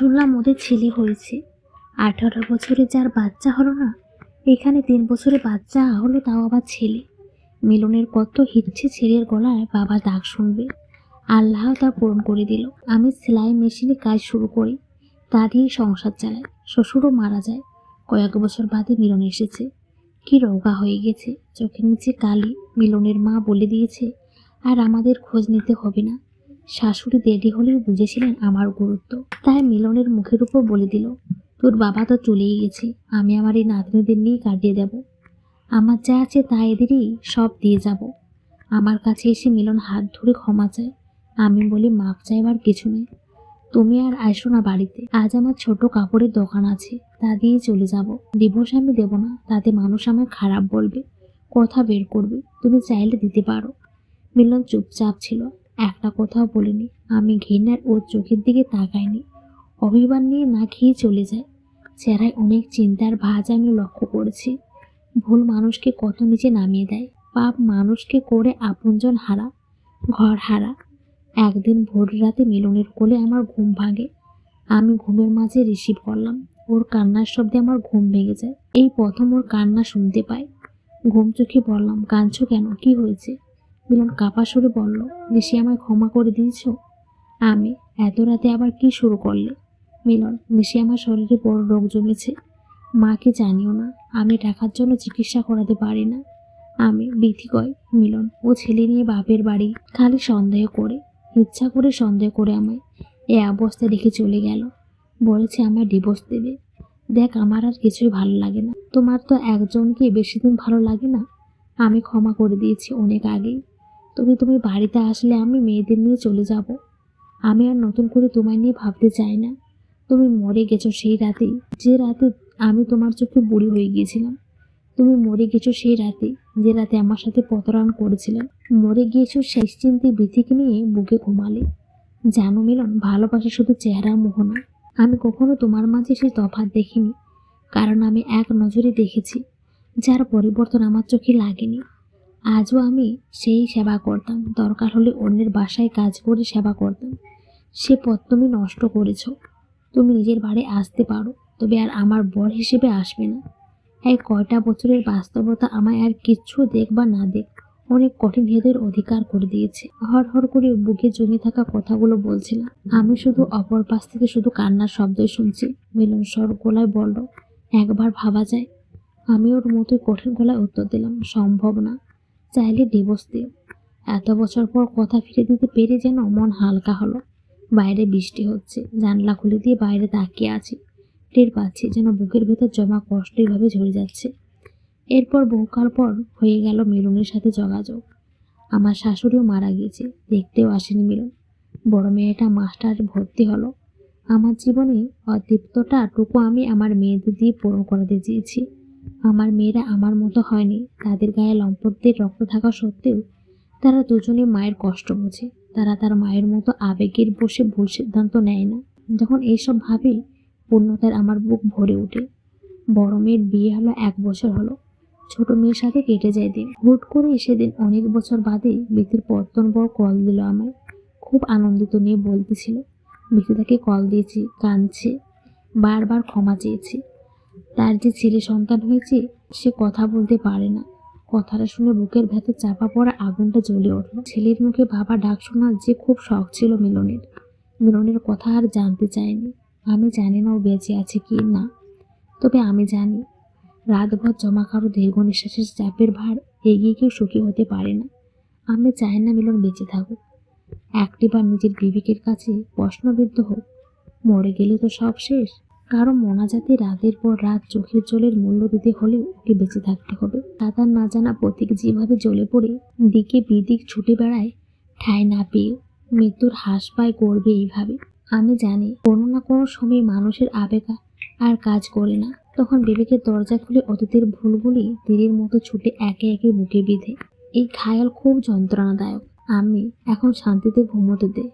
শুনলাম ওদের ছেলে হয়েছে। আঠারো বছরে যার বাচ্চা হলো না, এখানে তিন বছরে বাচ্চা হলো তাও আবার ছেলে। মিলনের কত হিচ্ছে ছেলের গলায় বাবা ডাক শুনবে। আল্লাহ তা পূরণ করে দিল। আমি সেলাই মেশিনে কাজ শুরু করি, তা দিয়ে সংসার চালাই। শ্বশুরও মারা যায়। কয়েক বছর বাদে মিলন এসেছে। কি রোগা হয়ে গেছে, চোখের নিচে কালি, মিলনের মা বলে দিয়েছে, আর আমাদের খোঁজ নিতে হবে না। শাশুড়ি দেরি হলেও বুঝেছিলেন আমার গুরুত্ব। তাই মিলনের মুখের উপর বলে দিল, তোর বাবা তো চলেই গেছে, আমি আমার এই নাতনিদের নিয়ে কাটিয়ে দেব। আমার যা আছে তা এদেরই সব দিয়ে যাব। আমার কাছে এসে মিলন হাত ধরে ক্ষমা চায়। আমি বলি মাপ চাইবার কিছু নেই। তুমি আর আসো না বাড়িতে। আজ আমার ছোট কাপড়ের দোকান আছে, তা দিয়ে চলে যাব। ডিভোর্স আমি দেবো না, তাতে মানুষ আমায় খারাপ বলবে, কথা বের করবে। তুমি চাইলে দিতে পারো। মিলন চুপচাপ ছিল। একটা কথাও বলিনি। আমি ঘৃণার ওর চোখের দিকে তাকাইনি। অভিমান নিয়ে না খেয়ে চলে যায়। চেহারায় অনেক চিন্তার ভাজ আমি লক্ষ্য করেছি। ভুল মানুষকে কত নিচে নামিয়ে দেয়। পাপ মানুষকে করে আপনজন হারা, ঘর হারা। একদিন ভোর রাতে মিলনের কোলে আমার ঘুম ভাঙে। আমি ঘুমের মাঝে রিসিভ করলাম। ওর কান্নার শব্দে আমার ঘুম ভেঙে যায়। এই প্রথম ওর কান্না শুনতে পাই। ঘুম চোখে বললাম, কাঁদছো কেন? কি হয়েছে? মিলন কাপা সুরে বলল ঋষি আমায় ক্ষমা করে দিয়েছ? আমি এত রাতে আবার কি শুরু করলে? মিলন নিশি আমার শরীরে বড় রোগ জমেছে, মাকে জানিও না, আমি টাকার জন্য চিকিৎসা করাতে পারি না। আমি বিধি কয় মিলন, ও ছেলে নিয়ে বাপের বাড়ি খালি সন্দেহ করে, ইচ্ছা করে সন্দেহ করে আমায় এ অবস্থা রেখে চলে গেল। বলেছে আমায় ডিভোর্স দেবে। দেখ, আমার আর কিছুই ভালো লাগে না। তোমার তো একজনকে বেশি দিন ভালো লাগে না? আমি ক্ষমা করে দিয়েছি অনেক আগেই। তুমি তুমি বাড়িতে আসলে আমি মেয়েদের নিয়ে চলে যাব। আমি আর নতুন করে তোমায় নিয়ে ভাবতে চাই না। তুমি মরে গেছো সেই রাতেই যে রাতে আমি তোমার চোখে বুড়ি হয়ে গিয়েছিলাম। তুমি মরে গেছো সেই রাতে। যে রাতে আমার সাথে প্রতারণা করেছিলেন মরে গিয়েছো শেষ চিন্তে বিথিকে নিয়ে বুকে ঘুমালে। জানো মিলন, ভালোবাসা শুধু চেহারা মোহ না আমি কখনো তোমার মাঝে সেই তফাৎ দেখিনি। কারণ আমি এক নজরে দেখেছি। যার পরিবর্তন আমার চোখে লাগেনি। আজও আমি সেই সেবা করতাম। দরকার হলে অন্যের বাসায় কাজ করে সেবা করতাম। সে পথ তুমি নষ্ট করেছ। তুমি নিজের বাড়ি আসতে পারো, তবে আর আমার বর হিসেবে আসবে না। এই কয়টা বছরের বাস্তবতা আমায় আর কিচ্ছু দেখ বা না দেখ, অনেক কঠিন হেদের অধিকার করে দিয়েছে। হর হর করে বুকে জমে থাকা কথাগুলো বলছিলাম। আমি শুধু অপর পাশ থেকে শুধু কান্নার শব্দই শুনছি। মিলন স্বর গলায় বলল, একবার ভাবা যায়। আমি ওর মতোই কঠিন গলায় উত্তর দিলাম, সম্ভব না। চাইলে ডিভোর্স দিও এত বছর পর কথা ফিরে দিতে পেরে যেন মন হালকা হলো। বাইরে বৃষ্টি হচ্ছে, জানলা খুলে দিয়ে বাইরে তাকিয়ে আছি। টের পাচ্ছি যেন বুকের ভেতর জমা কষ্ট এইভাবে ঝরে যাচ্ছে। এরপর বহুকাল পর হয়ে গেল মিলনের সাথে যোগাযোগ। আমার শাশুড়িও মারা গিয়েছে, দেখতেও আসেনি মিলন। বড় মেয়েটা মাস্টার ভর্তি হলো। আমার জীবনে অতৃপ্তটা টুকু আমি আমার মেয়েদের দিয়ে পূরণ করাতে চেয়েছি। আমার মেয়েরা আমার মতো হয়নি। তাদের গায়ে লম্পটদের রক্ত থাকা সত্ত্বেও তারা দুজনে মায়ের কষ্ট বোঝে। তারা তার মায়ের মতো আবেগের বসে ভুল সিদ্ধান্ত নেয় না। যখন এইসব ভাবি পূর্ণতার আমার বুক ভরে ওঠে। বড় মেয়ের বিয়ে হলো এক বছর হলো। ছোট মেয়ের সাথে কেটে যায় দিন। হুট করে সেদিন অনেক বছর বাদে বিতির পত্তন বড় কল দিল আমায়। খুব আনন্দিত নিয়ে বলতেছিল বিতু তাকে কল দিয়েছি, কাঁদছে, বারবার ক্ষমা চেয়েছি। তার যে ছেলে সন্তান হয়েছে, সে কথা বলতে পারে না। কথাটা শুনে বুকের ভেতর চাপা পড়া আগুনটা জ্বলে উঠল ছেলের মুখে বাবা ডাক শোনার যে খুব শখ ছিল মিলনের। মিলনের কথা আর জানতে চায়নি। আমি জানি না ও বেঁচে আছে কি না। তবে আমি জানি, রাতভর জমা কারও দীর্ঘ নিঃশ্বাসের চাপের ভার এগিয়ে কেউ সুখী হতে পারে না। আমি চাই না মিলন বেঁচে থাকুক। একটিবার নিজের বিবেকের কাছে প্রশ্নবিদ্ধ হোক। মরে গেলে তো সব শেষ। কারও মোনাজাতে রাতের পর রাত চোখের জলের মূল্য দিতে হলে ওকে বেঁচে থাকতে হবে। সাঁতার না জানা প্রতীক যেভাবে জ্বলে পড়ে, দিকে বিদিক ছুটে বেড়ায় ঠাঁই না পেয়ে মৃত্যুর হাস পায় করবে এইভাবে। আমি জানি, কোনো না কোনো সময় মানুষের আবেগ আর কাজ করে না। তখন বিবেকের দরজা খুলে অতীতের ভুলগুলি তীরের মতো ছুটে একে একে বুকে বিঁধে, এই খায়াল খুব যন্ত্রণাদায়ক। আমি এখন শান্তিতে ঘুমোতে দে।